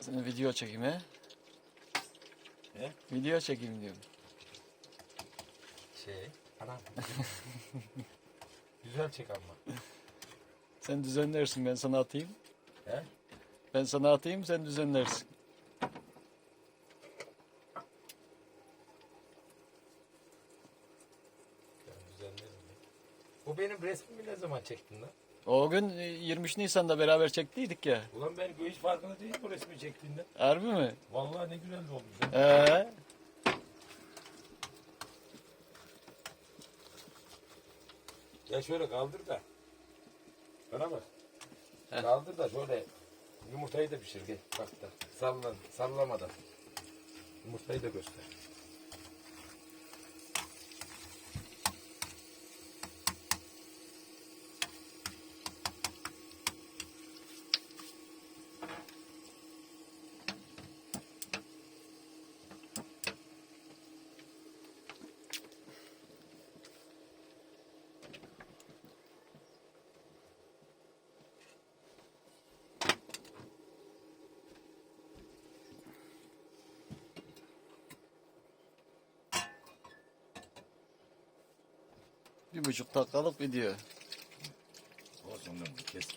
Seni video çekeyim he. He? Video çekeyim diyorum. Şey. Anam. Güzel çek ama. Sen düzenlersin ben sana atayım. He? Ben sana atayım sen düzenlersin. Ben düzenlerim. Bu benim resmimi ne zaman çektin lan? O gün e, 23 Nisan'da beraber çektiydik ya. Ulan ben hiç farkında değilim bu resmi çektiğinden. Harbi mi? Vallahi ne güzel olmuş. ha. Ee, Ya şöyle kaldır da. Bana bak. Heh. Kaldır da şöyle yumurtayı da pişir. Gel bak da. Sallan, sallamadan. Yumurtayı da göster. Bir buçuk dakikalık video. Olsun lan kes.